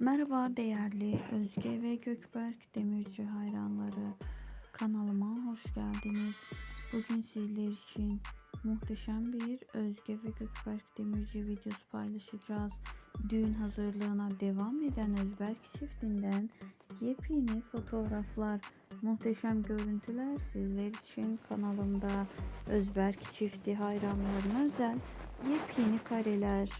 Merhaba değerli Özge ve Gökberk Demirci hayranları. Kanalıma hoş geldiniz. Bugün sizler için muhteşem bir Özge ve Gökberk Demirci videosu paylaşacağız. Düğün hazırlığına devam eden Özberk çiftinden yepyeni fotoğraflar, muhteşem görüntüler sizler için kanalımda Özberk çifti hayranlarına özel yepyeni kareler